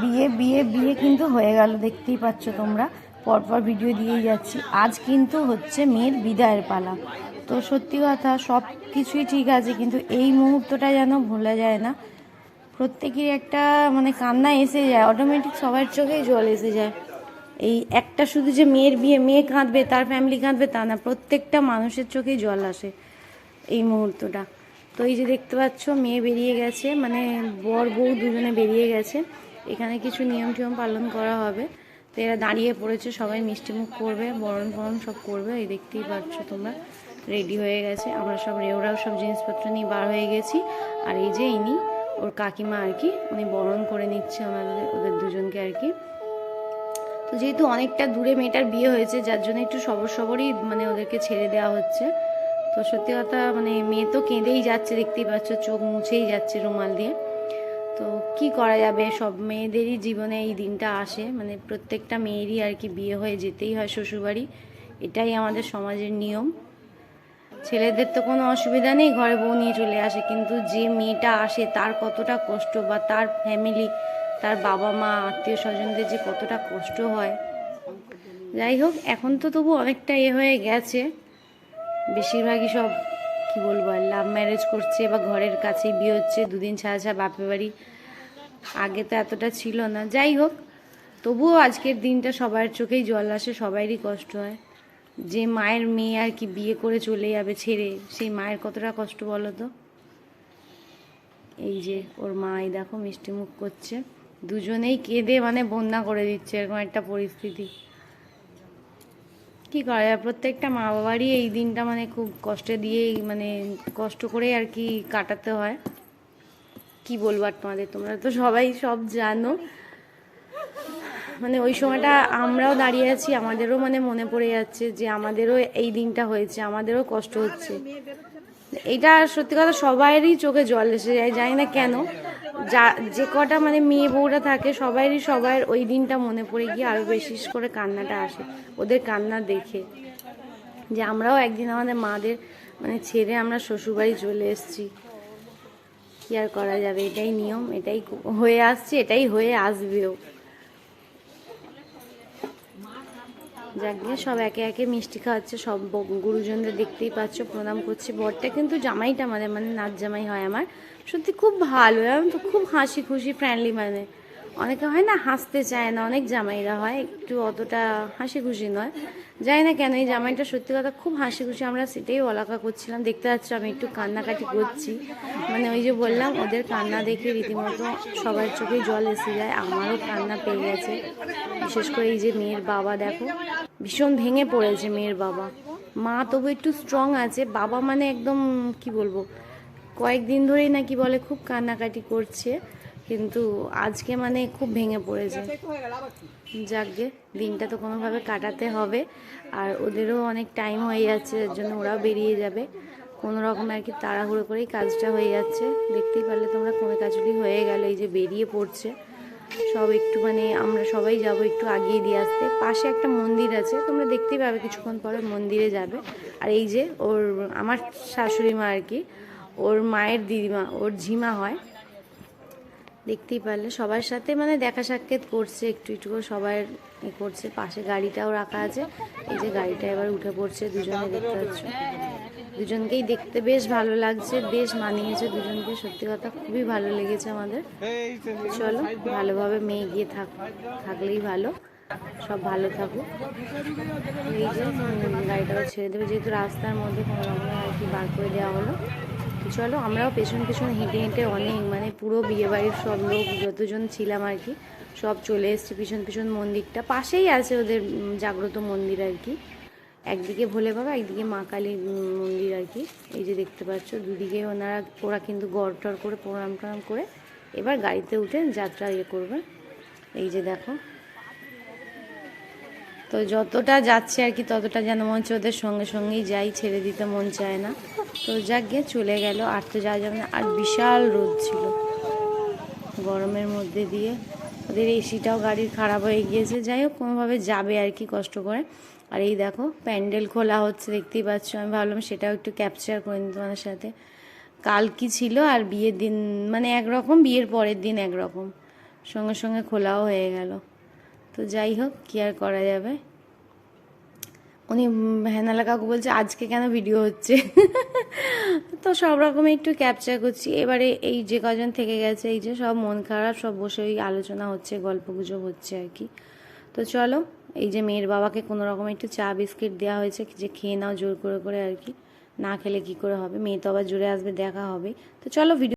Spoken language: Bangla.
বিয়ে বিয়ে বিয়ে কিন্তু হয়ে গেল, দেখতেই পাচ্ছ তোমরা। পরপর ভিডিও দিয়েই যাচ্ছি। আজ কিন্তু হচ্ছে মেয়ের বিদায়ের পালা। তো সত্যি কথা, সব কিছুই ঠিক আছে, কিন্তু এই মুহূর্তটা যেন ভোলা যায় না। প্রত্যেকের একটা মানে কান্না এসে যায় অটোমেটিক সবার চোখেই জল এসে যায়। এই একটা শুধু যে মেয়ের বিয়ে, মেয়ে কাঁদবে, তার ফ্যামিলি কাঁদবে, তা না, প্রত্যেকটা মানুষের চোখেই জল আসে এই মুহূর্তটা। তো এই যে দেখতে পাচ্ছ, মেয়ে বেরিয়ে গেছে মানে বর বউ দুজনে বেরিয়ে গেছে। এখানে কিছু নিয়ম টিয়ম পালন করা হবে। তো এরা দাঁড়িয়ে পড়েছে, সবাই মিষ্টিমুখ করবে, বরণ ফরণ সব করবে। এই দেখতেই পাচ্ছ তোমরা, রেডি হয়ে গেছে। আমরা সব রেওরাও সব জিনিসপত্র নিয়ে বার হয়ে গেছি। আর এই যে ইনি, ওর কাকিমা আর কি, উনি বরণ করে নিচ্ছে আমাদের, ওদের দুজনকে আর কি। তো যেহেতু অনেকটা দূরে মেয়েটার বিয়ে হয়েছে, যার জন্য একটু সবর সবরই মানে ওদেরকে ছেড়ে দেওয়া হচ্ছে। তো সত্যি কথা মানে মেয়ে তো কেঁদেই যাচ্ছে, দেখতেই পাচ্ছ, চোখ মুছেই যাচ্ছে রুমাল দিয়ে। কি করা যাবে? সব মেয়েদেরই জীবনে এই দিনটা আসে। মানে প্রত্যেকটা মেয়েরই আর কি বিয়ে হয়ে যেতেই হয় শ্বশুরবাড়ি। এটাই আমাদের সমাজের নিয়ম। ছেলেদের তো কোনো অসুবিধা নেই, ঘরে বউ নিয়ে চলে আসে। কিন্তু যে মেয়েটা আসে, তার কতটা কষ্ট বা তার ফ্যামিলি তার বাবা মা আত্মীয় স্বজনদের যে কতটা কষ্ট হয়। যাই হোক, এখন তো তবু অনেকটা এ হয়ে গেছে। বেশিরভাগই সব, কি বলব লাভ ম্যারেজ করছে বা ঘরের কাছেই বিয়ে হচ্ছে, দুদিন ছাড়া ছাড়া বাপের বাড়ি আগে তো এতটা ছিল না। যাই হোক, তবুও আজকের দিনটা সবার চোখেই জল আসে সবারই কষ্ট হয়। যে মায়ের মেয়ে আর কি বিয়ে করে চলে যাবে ছেড়ে, সেই মায়ের কতটা কষ্ট বলো তো? এই যে ওর মা এই দেখো মিষ্টি মুখ করছে। দুজনেই কেঁদে মানে বন্যা করে দিচ্ছে, এরকম একটা পরিস্থিতি। কি করা যায়? প্রত্যেকটা মা বাবারই এই দিনটা মানে খুব কষ্টে দিয়েই মানে কষ্ট করে আর কি কাটাতে হয়। কি বলব আর তোমাদের? তোমরা তো সবাই সব জানো। মানে ওই সময়টা আমরাও দাঁড়িয়ে আছি, আমাদেরও মানে মনে পড়ে যাচ্ছে যে আমাদেরও এই দিনটা হয়েছে, আমাদেরও কষ্ট হচ্ছে। এটা সত্যি কথা, সবাইরই চোখে জল এসে যায়, জানি না কেন। যা, যে কটা মানে মেয়ে বউরা থাকে, সবাইরই সবার ওই দিনটা মনে পড়ে গিয়ে আরও বেশি করে কান্নাটা আসে, ওদের কান্না দেখে। যে আমরাও একদিন আমাদের মাদের মানে ছেড়ে আমরা শ্বশুরবাড়ি চলে এসেছি। কি আর করা যাবে? এটাই নিয়ম, এটাই হয়ে আসছে, এটাই হয়ে আসবেও। যাক গিয়ে সব একে একে মিষ্টি খাওয়াচ্ছে, সব গুরুজনদের দেখতেই পাচ্ছ, প্রণাম করছে বরটা। কিন্তু জামাইটা আমাদের মানে নাচ জামাই হয় আমার। সত্যি খুব ভালো আমি তো? খুব হাসি খুশি ফ্রেন্ডলি মানে। অনেকে হয় না হাসতে চায় না, অনেক জামাইরা হয়, একটু অতটা হাসি খুশি নয়। জানি না কেন, এই জামাইটা সত্যি কথা খুব হাসি খুশি আমরা সেটাই অলাকা করছিলাম, দেখতে পাচ্ছ আমি একটু কান্নাকাটি করছি। মানে ওই যে বললাম, ওদের কান্না দেখে রীতিমতো সবার চোখে জল এসে যায়, আমারও কান্না পেয়ে গেছে। বিশেষ করে এই যে মেয়ের বাবা, দেখো, ভীষণ ভেঙে পড়েছে মেয়ের বাবা। মা তবু একটু স্ট্রং আছে, বাবা মানে একদম, কি বলব, কয়েকদিন ধরেই নাকি বলে খুব কান্নাকাটি করছে। কিন্তু আজকে মানে খুব ভেঙে পড়েছে। যাকগে, দিনটা তো কোনোভাবে কাটাতে হবে। আর ওদেরও অনেক টাইম হয়ে যাচ্ছে যার জন্য ওরাও বেরিয়ে যাবে। কোনো রকম আর কি তাড়াহুড়ো করেই কাজটা হয়ে যাচ্ছে। দেখতেই পারলে তোমরা কোনো কাজগুলি হয়ে গেল, এই যে বেরিয়ে পড়ছে। সব একটু মানে আমরা সবাই যাব একটু আগিয়ে দিয়ে আসতে। পাশে একটা মন্দির আছে, তোমরা দেখতেই পাবে কিছুক্ষণ পরে মন্দিরে যাবে। আর এই যে ওর, আমার শাশুড়ি মা আর কি, ওর মায়ের দিদিমা, ওর ঝিমা হয়। দেখতেই পারলে। সবার সাথে মানে দেখা সাক্ষাৎ করছে, একটু একটু করে সবার এ করছে। পাশে গাড়িটাও রাখা আছে। এই যে গাড়িটা এবার উঠে পড়ছে, দুজনে দেখতে পাচ্ছ। দুজনকেই দেখতে বেশ ভালো লাগছে, বেশ মানিয়েছে দুজনকে। সত্যি কথা, খুবই ভালো লেগেছে আমাদের। চলো, ভালোভাবে মেয়ে গিয়ে থাক, থাকলেই ভালো। সব ভালো থাকুক। এই যে গাড়িটাও ছেড়ে দেবে। যেহেতু রাস্তার মধ্যে কোনো রকমে আর কি বার করে দেওয়া হলো। চলো, আমরাও পেছন পেছন হেঁটে হেঁটে অনেক মানে পুরো বিয়ে বাড়ির সব লোক, যতজন ছিলাম আর কি, সব চলে এসছে পিছন পিছন মন্দিরটা। পাশেই আছে ওদের জাগ্রত মন্দির আর কি। একদিকে ভোলে বাবা, একদিকে মা কালীর মন্দির আর কি। এই যে দেখতে পাচ্ছ, দুদিকে ওনারা, ওরা কিন্তু গড় টড় করে প্রণাম টনাম করে এবার গাড়িতে উঠে যাত্রা ইয়ে করবে। এই যে দেখো। তো যতটা যাচ্ছে আর কি, ততটা যেন মনে হচ্ছে ওদের সঙ্গে সঙ্গেই যাই, ছেড়ে দিতে মন চায় না। তো যাক গিয়ে চলে গেল। আর তো যাওয়া যাবে না। আর বিশাল রোদ ছিল গরমের মধ্যে দিয়ে। ওদের এসিটাও গাড়ির খারাপ হয়ে গিয়েছে। যাই হোক, কোনোভাবে যাবে আর কি কষ্ট করে। আর এই দেখো, প্যান্ডেল খোলা হচ্ছে, দেখতেই পাচ্ছ। আমি ভাবলাম সেটাও একটু ক্যাপচার করে নিই তোমাদের সাথে। কাল কি ছিল? আর বিয়ের দিন মানে একরকম, বিয়ের পরের দিন একরকম। সঙ্গে সঙ্গে খোলাও হয়ে গেল। তো যাই হোক, কী আর করা যাবে? উনি হেনালা কাকু বলছে, আজকে কেন ভিডিও হচ্ছে? তো সব রকমের একটু ক্যাপচার করছি। এবারে এই যে কজন থেকে গেছে, এই যে সব মন খারাপ, সব বসে ওই আলোচনা হচ্ছে, গল্প গুজব হচ্ছে আর কি। তো চলো, এই যে মেয়ের বাবাকে কোনো রকম একটু চা, বিস্কিট দেওয়া হয়েছে, যে খেয়ে নাও জোর করে করে আর কি। না খেলে কি করে হবে? মেয়ে তো আবার জোরে আসবে, দেখা হবে। তো চলো ভিডিও